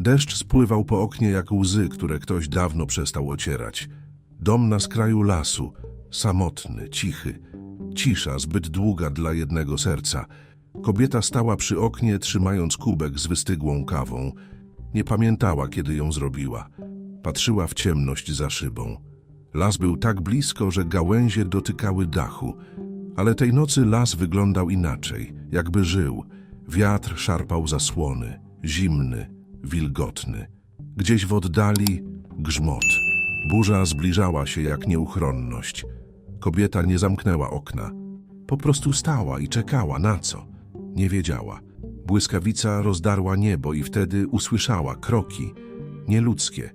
Deszcz spływał po oknie jak łzy, które ktoś dawno przestał ocierać. Dom na skraju lasu, samotny, cichy. Cisza zbyt długa dla jednego serca. Kobieta stała przy oknie, trzymając kubek z wystygłą kawą. Nie pamiętała, kiedy ją zrobiła. Patrzyła w ciemność za szybą. Las był tak blisko, że gałęzie dotykały dachu. Ale tej nocy las wyglądał inaczej, jakby żył. Wiatr szarpał zasłony, zimny, wilgotny. Gdzieś w oddali grzmot. Burza zbliżała się jak nieuchronność. Kobieta nie zamknęła okna. Po prostu stała i czekała na co? Nie wiedziała. Błyskawica rozdarła niebo i wtedy usłyszała kroki. Nieludzkie.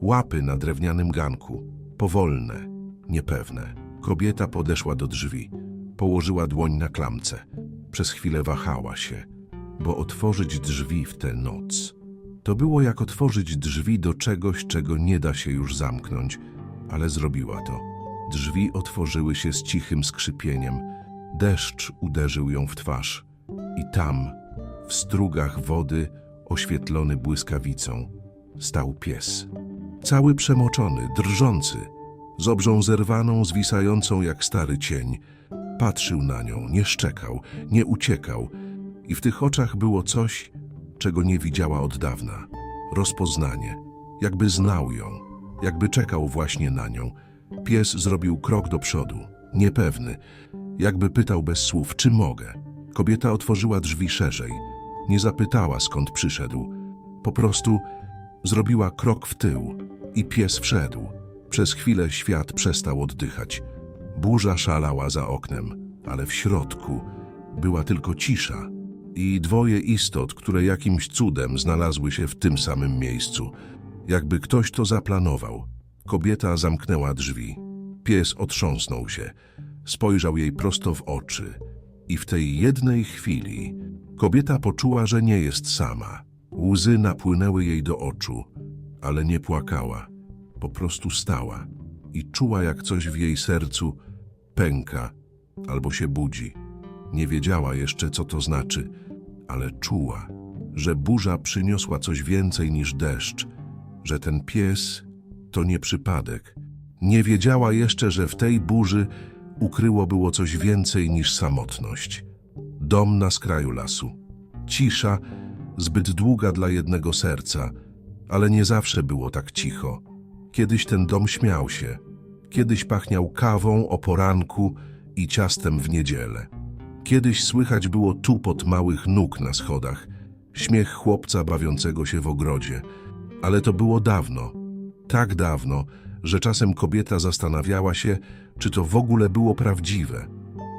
Łapy na drewnianym ganku. Powolne, niepewne. Kobieta podeszła do drzwi. Położyła dłoń na klamce. Przez chwilę wahała się, bo otworzyć drzwi w tę noc. To było jak otworzyć drzwi do czegoś, czego nie da się już zamknąć, ale zrobiła to. Drzwi otworzyły się z cichym skrzypieniem. Deszcz uderzył ją w twarz. I tam, w strugach wody, oświetlony błyskawicą, stał pies. Cały przemoczony, drżący, z obrżą zerwaną, zwisającą jak stary cień. Patrzył na nią, nie szczekał, nie uciekał. I w tych oczach było coś, czego nie widziała od dawna. Rozpoznanie. Jakby znał ją, jakby czekał właśnie na nią. Pies zrobił krok do przodu, niepewny, jakby pytał bez słów, czy mogę. Kobieta otworzyła drzwi szerzej. Nie zapytała, skąd przyszedł. Po prostu zrobiła krok w tył i pies wszedł. Przez chwilę świat przestał oddychać. Burza szalała za oknem, ale w środku była tylko cisza i dwoje istot, które jakimś cudem znalazły się w tym samym miejscu. Jakby ktoś to zaplanował. Kobieta zamknęła drzwi. Pies otrząsnął się. Spojrzał jej prosto w oczy. I w tej jednej chwili kobieta poczuła, że nie jest sama. Łzy napłynęły jej do oczu, ale nie płakała. Po prostu stała i czuła, jak coś w jej sercu pęka albo się budzi. Nie wiedziała jeszcze, co to znaczy, ale czuła, że burza przyniosła coś więcej niż deszcz, że ten pies to nie przypadek. Nie wiedziała jeszcze, że w tej burzy ukryło było coś więcej niż samotność. Dom na skraju lasu. Cisza, zbyt długa dla jednego serca, ale nie zawsze było tak cicho. Kiedyś ten dom śmiał się, kiedyś pachniał kawą o poranku i ciastem w niedzielę. Kiedyś słychać było tupot małych nóg na schodach, śmiech chłopca bawiącego się w ogrodzie. Ale to było dawno, tak dawno, że czasem kobieta zastanawiała się, czy to w ogóle było prawdziwe.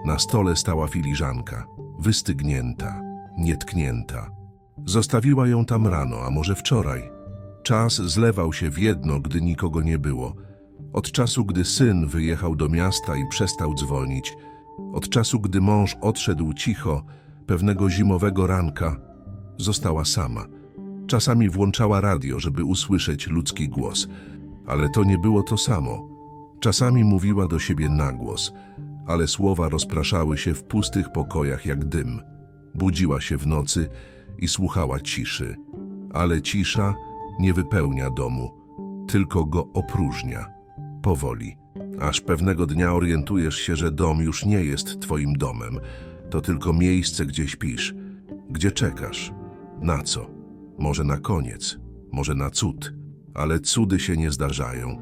Na stole stała filiżanka, wystygnięta, nietknięta. Zostawiła ją tam rano, a może wczoraj. Czas zlewał się w jedno, gdy nikogo nie było. Od czasu, gdy syn wyjechał do miasta i przestał dzwonić, od czasu, gdy mąż odszedł cicho, pewnego zimowego ranka, została sama. Czasami włączała radio, żeby usłyszeć ludzki głos, ale to nie było to samo. Czasami mówiła do siebie na głos, ale słowa rozpraszały się w pustych pokojach jak dym. Budziła się w nocy i słuchała ciszy, ale cisza nie wypełnia domu, tylko go opróżnia, powoli. Aż pewnego dnia orientujesz się, że dom już nie jest twoim domem, to tylko miejsce, gdzie śpisz, gdzie czekasz. Na co? Może na koniec, może na cud, ale cudy się nie zdarzają.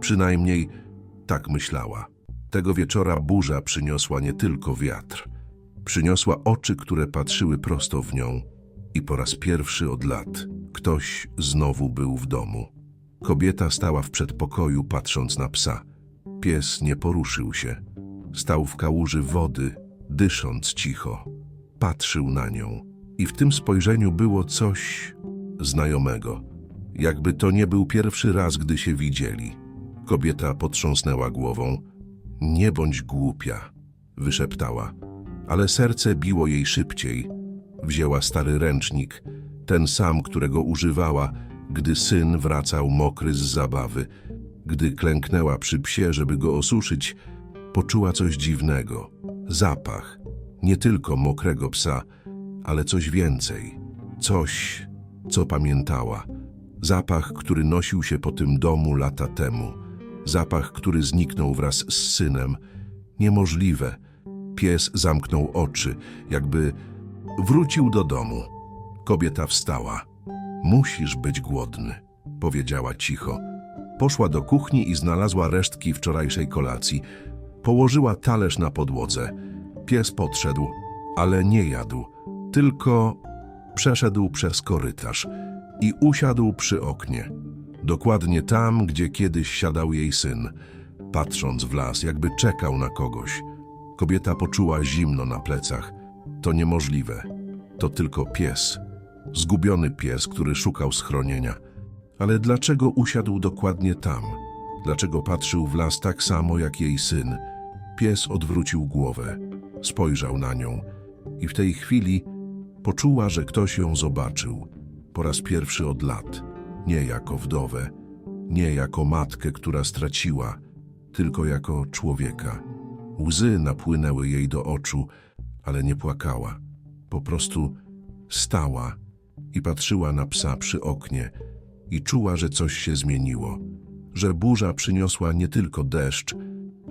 Przynajmniej tak myślała. Tego wieczora burza przyniosła nie tylko wiatr. Przyniosła oczy, które patrzyły prosto w nią i po raz pierwszy od lat ktoś znowu był w domu. Kobieta stała w przedpokoju, patrząc na psa. Pies nie poruszył się. Stał w kałuży wody, dysząc cicho. Patrzył na nią i w tym spojrzeniu było coś znajomego. Jakby to nie był pierwszy raz, gdy się widzieli. Kobieta potrząsnęła głową. Nie bądź głupia, wyszeptała, ale serce biło jej szybciej. Wzięła stary ręcznik, ten sam, którego używała, gdy syn wracał mokry z zabawy. Gdy klęknęła przy psie, żeby go osuszyć, poczuła coś dziwnego. Zapach. Nie tylko mokrego psa, ale coś więcej. Coś, co pamiętała. Zapach, który nosił się po tym domu lata temu. Zapach, który zniknął wraz z synem. Niemożliwe. Pies zamknął oczy, jakby wrócił do domu. Kobieta wstała. Musisz być głodny, powiedziała cicho. Poszła do kuchni i znalazła resztki wczorajszej kolacji. Położyła talerz na podłodze. Pies podszedł, ale nie jadł, tylko przeszedł przez korytarz i usiadł przy oknie. Dokładnie tam, gdzie kiedyś siadał jej syn, patrząc w las, jakby czekał na kogoś. Kobieta poczuła zimno na plecach. To niemożliwe. To tylko pies. Zgubiony pies, który szukał schronienia. Ale dlaczego usiadł dokładnie tam? Dlaczego patrzył w las tak samo jak jej syn? Pies odwrócił głowę, spojrzał na nią i w tej chwili poczuła, że ktoś ją zobaczył. Po raz pierwszy od lat. Nie jako wdowę, nie jako matkę, która straciła, tylko jako człowieka. Łzy napłynęły jej do oczu, ale nie płakała. Po prostu stała i patrzyła na psa przy oknie i czuła, że coś się zmieniło, że burza przyniosła nie tylko deszcz,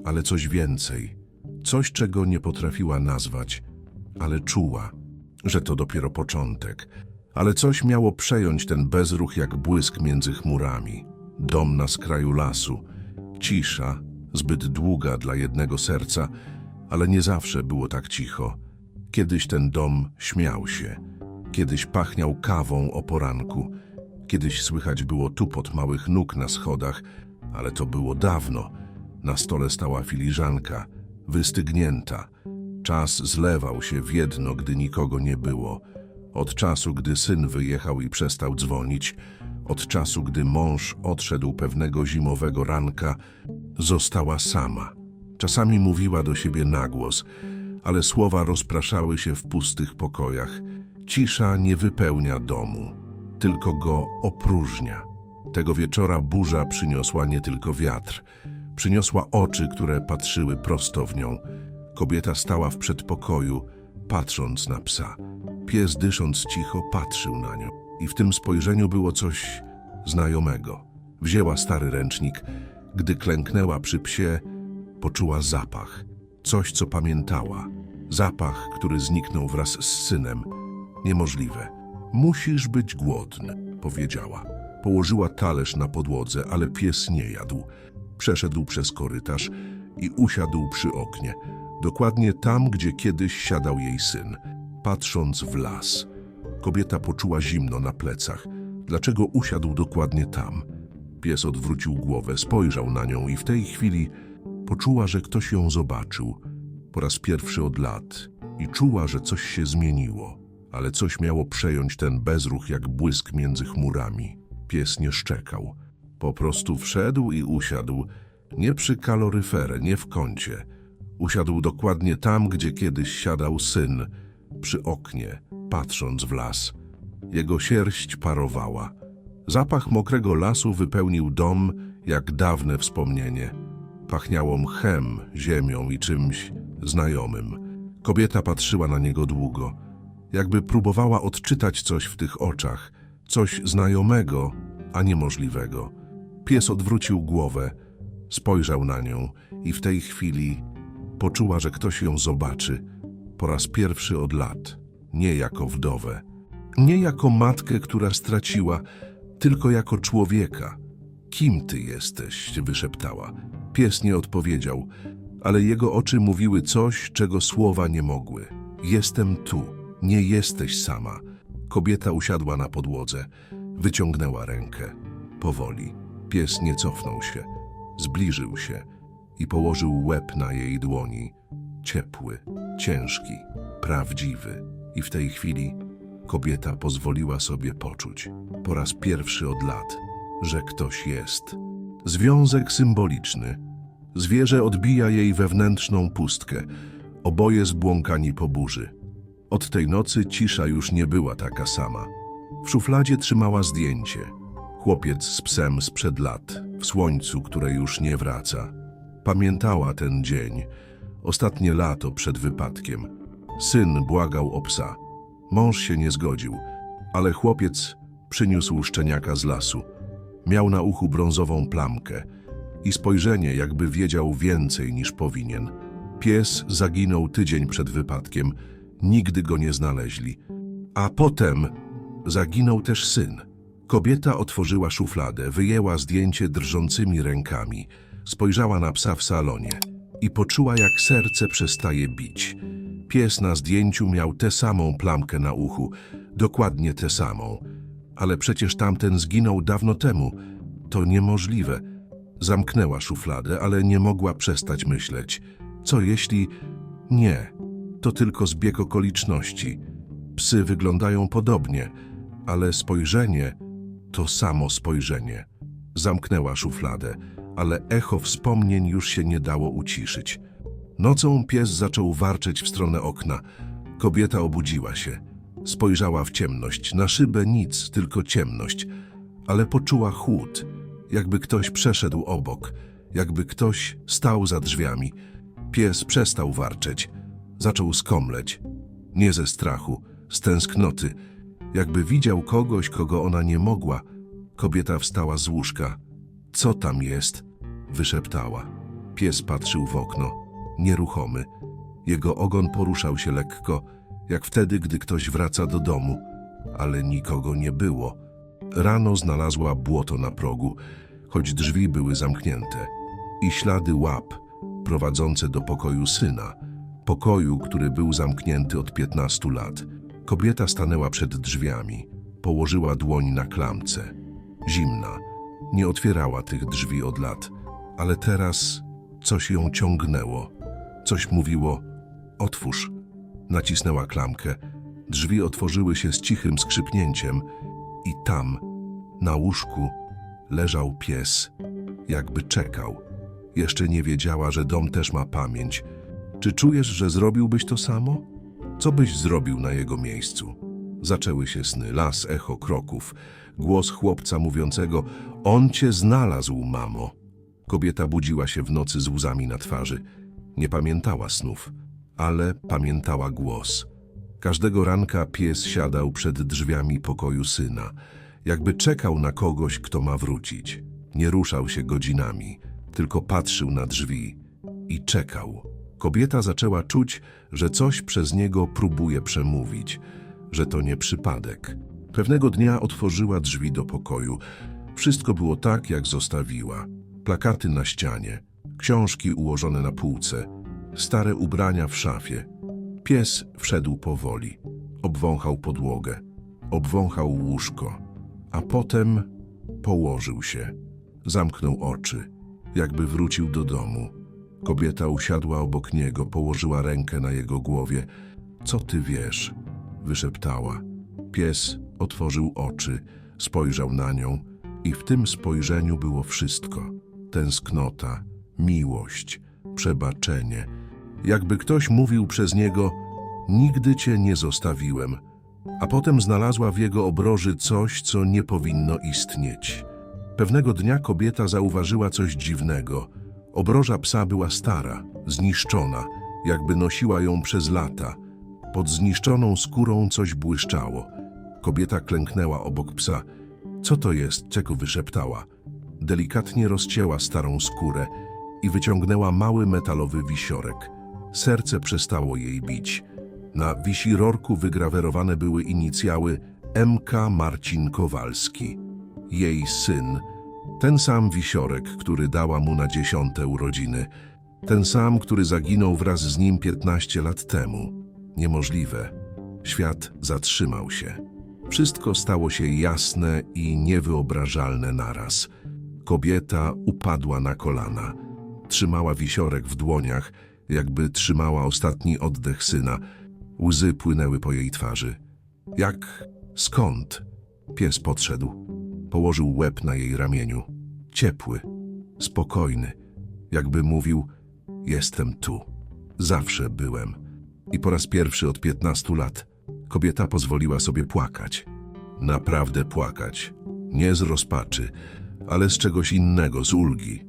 ale coś więcej, coś, czego nie potrafiła nazwać, ale czuła, że to dopiero początek. Ale coś miało przejąć ten bezruch jak błysk między chmurami. Dom na skraju lasu, cisza, zbyt długa dla jednego serca, ale nie zawsze było tak cicho. Kiedyś ten dom śmiał się, kiedyś pachniał kawą o poranku, kiedyś słychać było tupot małych nóg na schodach, ale to było dawno. Na stole stała filiżanka, wystygnięta. Czas zlewał się w jedno, gdy nikogo nie było. Od czasu, gdy syn wyjechał i przestał dzwonić, od czasu, gdy mąż odszedł pewnego zimowego ranka, została sama. Czasami mówiła do siebie na głos, ale słowa rozpraszały się w pustych pokojach. Cisza nie wypełnia domu, tylko go opróżnia. Tego wieczora burza przyniosła nie tylko wiatr, przyniosła oczy, które patrzyły prosto w nią. Kobieta stała w przedpokoju, patrząc na psa. Pies, dysząc cicho, patrzył na nią i w tym spojrzeniu było coś znajomego. Wzięła stary ręcznik. Gdy klęknęła przy psie, poczuła zapach. Coś, co pamiętała. Zapach, który zniknął wraz z synem. Niemożliwe. Musisz być głodny, powiedziała. Położyła talerz na podłodze, ale pies nie jadł. Przeszedł przez korytarz i usiadł przy oknie. Dokładnie tam, gdzie kiedyś siadał jej syn. Patrząc w las, kobieta poczuła zimno na plecach. Dlaczego usiadł dokładnie tam? Pies odwrócił głowę, spojrzał na nią i w tej chwili poczuła, że ktoś ją zobaczył. Po raz pierwszy od lat i czuła, że coś się zmieniło, ale coś miało przejąć ten bezruch jak błysk między chmurami. Pies nie szczekał. Po prostu wszedł i usiadł, nie przy kaloryferę, nie w kącie. Usiadł dokładnie tam, gdzie kiedyś siadał syn, przy oknie, patrząc w las. Jego sierść parowała. Zapach mokrego lasu wypełnił dom jak dawne wspomnienie. Pachniało mchem, ziemią i czymś znajomym. Kobieta patrzyła na niego długo, jakby próbowała odczytać coś w tych oczach, coś znajomego, a niemożliwego. Pies odwrócił głowę, spojrzał na nią i w tej chwili poczuła, że ktoś ją zobaczy po raz pierwszy od lat, nie jako wdowę, nie jako matkę, która straciła, tylko jako człowieka. Kim ty jesteś? wyszeptała. Pies nie odpowiedział, ale jego oczy mówiły coś, czego słowa nie mogły. Jestem tu, nie jesteś sama. Kobieta usiadła na podłodze, wyciągnęła rękę. Powoli. Pies nie cofnął się, zbliżył się i położył łeb na jej dłoni. Ciepły, ciężki, prawdziwy. I w tej chwili kobieta pozwoliła sobie poczuć, po raz pierwszy od lat, że ktoś jest. Związek symboliczny. Zwierzę odbija jej wewnętrzną pustkę, oboje zbłąkani po burzy. Od tej nocy cisza już nie była taka sama. W szufladzie trzymała zdjęcie. Chłopiec z psem sprzed lat, w słońcu, które już nie wraca. Pamiętała ten dzień, ostatnie lato przed wypadkiem. Syn błagał o psa. Mąż się nie zgodził, ale chłopiec Przyniósł szczeniaka z lasu. Miał na uchu brązową plamkę i spojrzenie, jakby wiedział więcej niż powinien. Pies zaginął tydzień przed wypadkiem. Nigdy go nie znaleźli. A potem zaginął też syn. Kobieta otworzyła szufladę, wyjęła zdjęcie drżącymi rękami, spojrzała na psa w salonie i poczuła, jak serce przestaje bić. Pies na zdjęciu miał tę samą plamkę na uchu, dokładnie tę samą. Ale przecież tamten zginął dawno temu. To niemożliwe. Zamknęła szufladę, ale nie mogła przestać myśleć. Co jeśli... Nie, to tylko zbieg okoliczności. Psy wyglądają podobnie, ale spojrzenie to samo spojrzenie. Zamknęła szufladę, ale echo wspomnień już się nie dało uciszyć. Nocą pies zaczął warczeć w stronę okna. Kobieta obudziła się. Spojrzała w ciemność. Na szybę nic, tylko ciemność. Ale poczuła chłód, jakby ktoś przeszedł obok, jakby ktoś stał za drzwiami. Pies przestał warczeć. Zaczął skomleć. Nie ze strachu, z tęsknoty. Jakby widział kogoś, kogo ona nie mogła. Kobieta wstała z łóżka. Co tam jest? Wyszeptała. Pies patrzył w okno, nieruchomy. Jego ogon poruszał się lekko, jak wtedy, gdy ktoś wraca do domu, ale nikogo nie było. Rano znalazła błoto na progu, choć drzwi były zamknięte, i ślady łap prowadzące do pokoju syna, pokoju, który był zamknięty od 15 lat. Kobieta stanęła przed drzwiami, położyła dłoń na klamce. Zimna, nie otwierała tych drzwi od lat, ale teraz coś ją ciągnęło. Coś mówiło: Otwórz. Nacisnęła klamkę. Drzwi otworzyły się z cichym skrzypnięciem, i tam, na łóżku, leżał pies, jakby czekał. Jeszcze nie wiedziała, że dom też ma pamięć. Czy czujesz, że zrobiłbyś to samo? Co byś zrobił na jego miejscu? Zaczęły się sny, las, echo kroków, głos chłopca mówiącego: On cię znalazł, mamo. Kobieta budziła się w nocy z łzami na twarzy. Nie pamiętała snów, ale pamiętała głos. Każdego ranka pies siadał przed drzwiami pokoju syna, jakby czekał na kogoś, kto ma wrócić. Nie ruszał się godzinami, tylko patrzył na drzwi i czekał. Kobieta zaczęła czuć, że coś przez niego próbuje przemówić, że to nie przypadek. Pewnego dnia otworzyła drzwi do pokoju. Wszystko było tak, jak zostawiła. Plakaty na ścianie, książki ułożone na półce, stare ubrania w szafie. Pies wszedł powoli, obwąchał podłogę, obwąchał łóżko, a potem położył się. Zamknął oczy, jakby wrócił do domu. Kobieta usiadła obok niego, położyła rękę na jego głowie. Co ty wiesz? wyszeptała. Pies otworzył oczy, spojrzał na nią i w tym spojrzeniu było wszystko. Tęsknota, miłość, przebaczenie. Jakby ktoś mówił przez niego, nigdy cię nie zostawiłem. A potem znalazła w jego obroży coś, co nie powinno istnieć. Pewnego dnia kobieta zauważyła coś dziwnego. Obroża psa była stara, zniszczona, jakby nosiła ją przez lata. Pod zniszczoną skórą coś błyszczało. Kobieta klęknęła obok psa. Co to jest? Czego wyszeptała. Delikatnie rozcięła starą skórę i wyciągnęła mały metalowy wisiorek. Serce przestało jej bić. Na wisirorku wygrawerowane były inicjały MK Marcin Kowalski. Jej syn, ten sam wisiorek, który dała mu na dziesiąte urodziny, ten sam, który zaginął wraz z nim 15 lat temu. Niemożliwe. Świat zatrzymał się. Wszystko stało się jasne i niewyobrażalne naraz. Kobieta upadła na kolana. Trzymała wisiorek w dłoniach, jakby trzymała ostatni oddech syna. Łzy płynęły po jej twarzy. Jak? Skąd? Pies podszedł. Położył łeb na jej ramieniu. Ciepły, spokojny, jakby mówił: Jestem tu. Zawsze byłem. I po raz pierwszy od 15 lat kobieta pozwoliła sobie płakać. Naprawdę płakać. Nie z rozpaczy, ale z czegoś innego, z ulgi.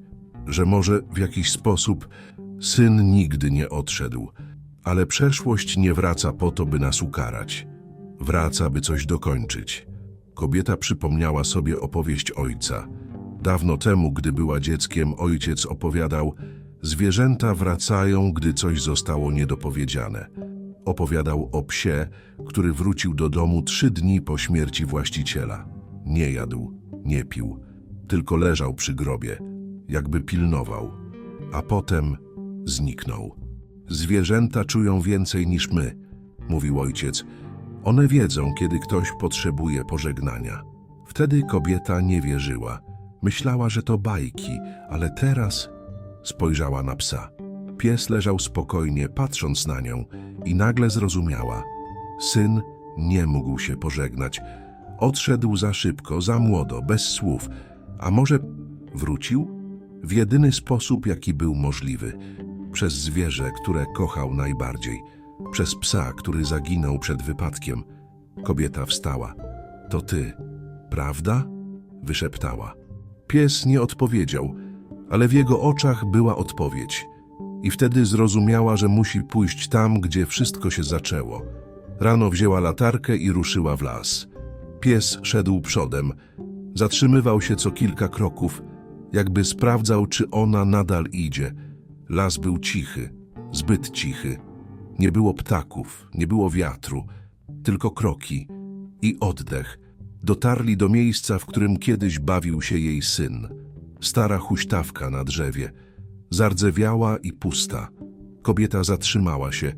Że może w jakiś sposób syn nigdy nie odszedł, ale przeszłość nie wraca po to, by nas ukarać. Wraca, by coś dokończyć. Kobieta przypomniała sobie opowieść ojca. Dawno temu, gdy była dzieckiem, ojciec opowiadał: Zwierzęta wracają, gdy coś zostało niedopowiedziane. Opowiadał o psie, który wrócił do domu trzy dni po śmierci właściciela. Nie jadł, nie pił, tylko leżał przy grobie, jakby pilnował, a potem zniknął. Zwierzęta czują więcej niż my, mówił ojciec. One wiedzą, kiedy ktoś potrzebuje pożegnania. Wtedy kobieta nie wierzyła. Myślała, że to bajki, ale teraz spojrzała na psa. Pies leżał spokojnie, patrząc na nią i nagle zrozumiała. Syn nie mógł się pożegnać. Odszedł za szybko, za młodo, bez słów. A może wrócił? W jedyny sposób, jaki był możliwy. Przez zwierzę, które kochał najbardziej. Przez psa, który zaginął przed wypadkiem. Kobieta wstała. To ty, prawda? Wyszeptała. Pies nie odpowiedział, ale w jego oczach była odpowiedź. I wtedy zrozumiała, że musi pójść tam, gdzie wszystko się zaczęło. Rano wzięła latarkę i ruszyła w las. Pies szedł przodem. Zatrzymywał się co kilka kroków, jakby sprawdzał, czy ona nadal idzie. Las był cichy, zbyt cichy. Nie było ptaków, nie było wiatru, tylko kroki i oddech. Dotarli do miejsca, w którym kiedyś bawił się jej syn. Stara huśtawka na drzewie, zardzewiała i pusta. Kobieta zatrzymała się,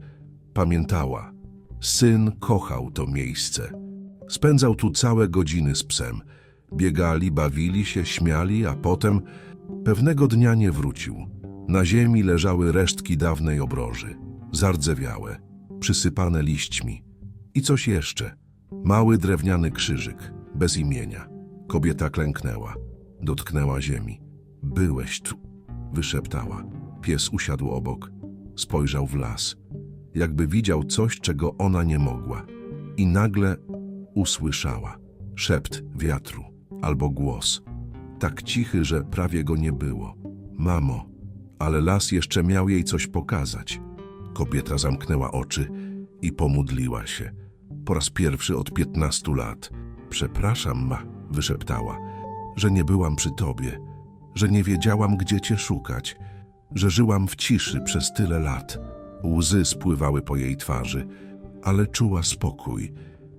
pamiętała. Syn kochał to miejsce. Spędzał tu całe godziny z psem. Biegali, bawili się, śmiali, a potem pewnego dnia nie wrócił. Na ziemi leżały resztki dawnej obroży, zardzewiałe, przysypane liśćmi. I coś jeszcze. Mały drewniany krzyżyk, bez imienia. Kobieta klęknęła, dotknęła ziemi. Byłeś tu, wyszeptała. Pies usiadł obok, spojrzał w las, jakby widział coś, czego ona nie mogła. I nagle usłyszała szept wiatru albo głos, tak cichy, że prawie go nie było. Mamo, ale las jeszcze miał jej coś pokazać. Kobieta zamknęła oczy i pomodliła się. Po raz pierwszy od piętnastu lat. Przepraszam, ma, wyszeptała, że nie byłam przy tobie, że nie wiedziałam, gdzie cię szukać, że żyłam w ciszy przez tyle lat. Łzy spływały po jej twarzy, ale czuła spokój,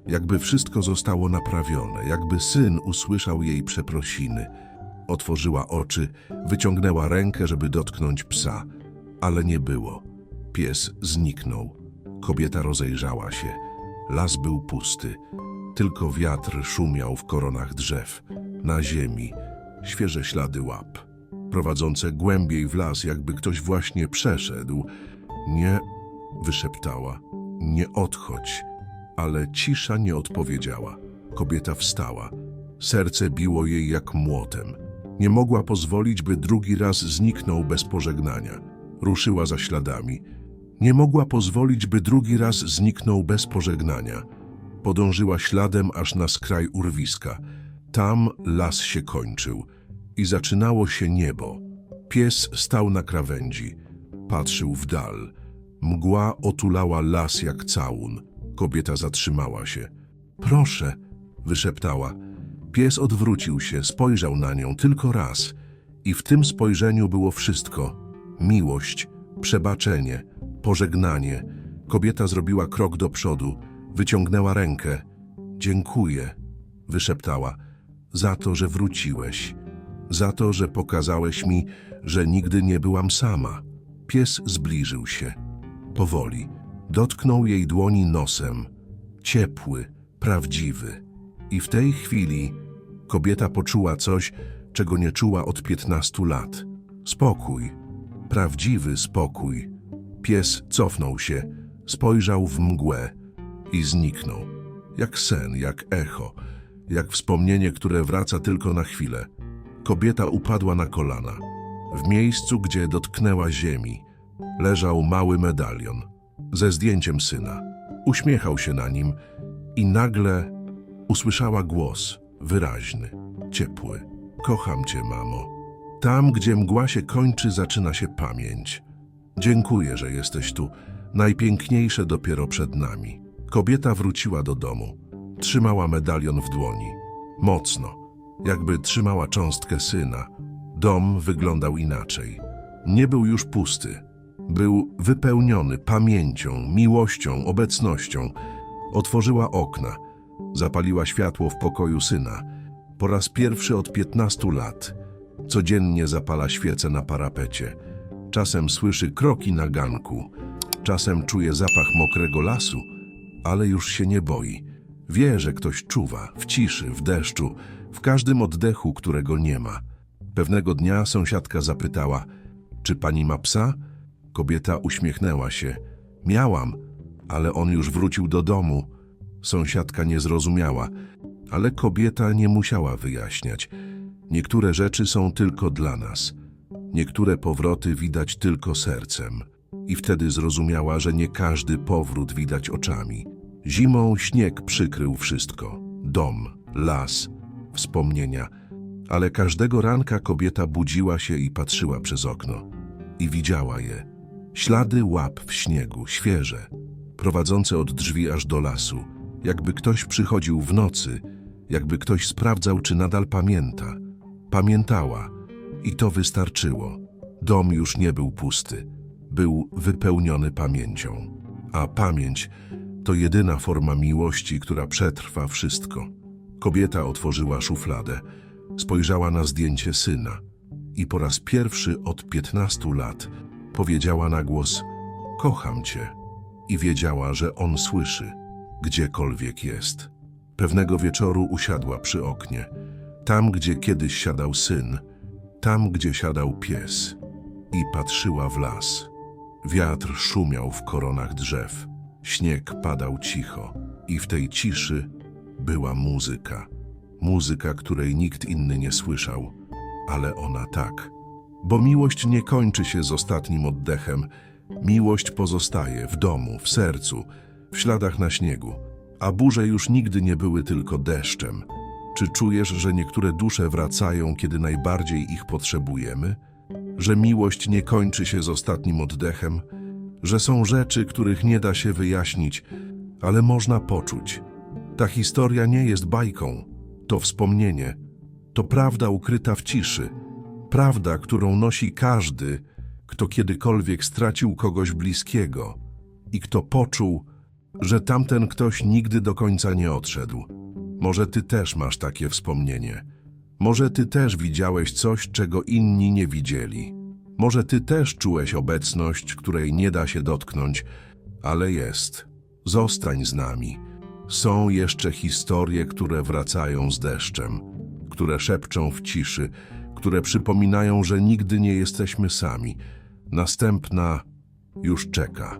jakby wszystko zostało naprawione, jakby syn usłyszał jej przeprosiny. Otworzyła oczy, wyciągnęła rękę, żeby dotknąć psa, ale nie było. Pies zniknął. Kobieta rozejrzała się. Las był pusty. Tylko wiatr szumiał w koronach drzew. Na ziemi świeże ślady łap, prowadzące głębiej w las, jakby ktoś właśnie przeszedł. Nie, wyszeptała, nie odchodź. Ale cisza nie odpowiedziała. Kobieta wstała. Serce biło jej jak młotem. Nie mogła pozwolić, by drugi raz zniknął bez pożegnania. Ruszyła za śladami. Nie mogła pozwolić, by drugi raz zniknął bez pożegnania. Podążyła śladem aż na skraj urwiska. Tam las się kończył i zaczynało się niebo. Pies stał na krawędzi. Patrzył w dal. Mgła otulała las jak całun. Kobieta zatrzymała się. Proszę, wyszeptała. Pies odwrócił się, spojrzał na nią tylko raz. I w tym spojrzeniu było wszystko. Miłość, przebaczenie, pożegnanie. Kobieta zrobiła krok do przodu, wyciągnęła rękę. Dziękuję, wyszeptała, za to, że wróciłeś. Za to, że pokazałeś mi, że nigdy nie byłam sama. Pies zbliżył się. Powoli. Dotknął jej dłoni nosem. Ciepły, prawdziwy. I w tej chwili kobieta poczuła coś, czego nie czuła od piętnastu lat. Spokój. Prawdziwy spokój. Pies cofnął się, spojrzał w mgłę i zniknął. Jak sen, jak echo, jak wspomnienie, które wraca tylko na chwilę. Kobieta upadła na kolana. W miejscu, gdzie dotknęła ziemi, leżał mały medalion ze zdjęciem syna. Uśmiechał się na nim i nagle usłyszała głos wyraźny, ciepły. Kocham cię, mamo. Tam, gdzie mgła się kończy, zaczyna się pamięć. Dziękuję, że jesteś tu. Najpiękniejsze dopiero przed nami. Kobieta wróciła do domu. Trzymała medalion w dłoni. Mocno, jakby trzymała cząstkę syna. Dom wyglądał inaczej. Nie był już pusty. Był wypełniony pamięcią, miłością, obecnością. Otworzyła okna, zapaliła światło w pokoju syna. Po raz pierwszy od 15 lat. Codziennie zapala świecę na parapecie. Czasem słyszy kroki na ganku. Czasem czuje zapach mokrego lasu, ale już się nie boi. Wie, że ktoś czuwa, w ciszy, w deszczu, w każdym oddechu, którego nie ma. Pewnego dnia sąsiadka zapytała, czy pani ma psa? Kobieta uśmiechnęła się. Miałam, ale on już wrócił do domu. Sąsiadka nie zrozumiała, ale kobieta nie musiała wyjaśniać. Niektóre rzeczy są tylko dla nas. Niektóre powroty widać tylko sercem. I wtedy zrozumiała, że nie każdy powrót widać oczami. Zimą śnieg przykrył wszystko. Dom, las, wspomnienia. Ale każdego ranka kobieta budziła się i patrzyła przez okno. I widziała je. Ślady łap w śniegu, świeże, prowadzące od drzwi aż do lasu. Jakby ktoś przychodził w nocy, jakby ktoś sprawdzał, czy nadal pamięta. Pamiętała i to wystarczyło. Dom już nie był pusty, był wypełniony pamięcią. A pamięć to jedyna forma miłości, która przetrwa wszystko. Kobieta otworzyła szufladę, spojrzała na zdjęcie syna i po raz pierwszy od 15 lat powiedziała na głos: Kocham cię. I wiedziała, że on słyszy, gdziekolwiek jest. Pewnego wieczoru usiadła przy oknie, tam gdzie kiedyś siadał syn, tam gdzie siadał pies, i patrzyła w las. Wiatr szumiał w koronach drzew, śnieg padał cicho, i w tej ciszy była muzyka. Muzyka, której nikt inny nie słyszał, ale ona tak. Bo miłość nie kończy się z ostatnim oddechem. Miłość pozostaje w domu, w sercu, w śladach na śniegu. A burze już nigdy nie były tylko deszczem. Czy czujesz, że niektóre dusze wracają, kiedy najbardziej ich potrzebujemy? Że miłość nie kończy się z ostatnim oddechem? Że są rzeczy, których nie da się wyjaśnić, ale można poczuć. Ta historia nie jest bajką, to wspomnienie, to prawda ukryta w ciszy, prawda, którą nosi każdy, kto kiedykolwiek stracił kogoś bliskiego i kto poczuł, że tamten ktoś nigdy do końca nie odszedł. Może ty też masz takie wspomnienie. Może ty też widziałeś coś, czego inni nie widzieli. Może ty też czułeś obecność, której nie da się dotknąć, ale jest. Zostań z nami. Są jeszcze historie, które wracają z deszczem, które szepczą w ciszy, które przypominają, że nigdy nie jesteśmy sami. Następna już czeka.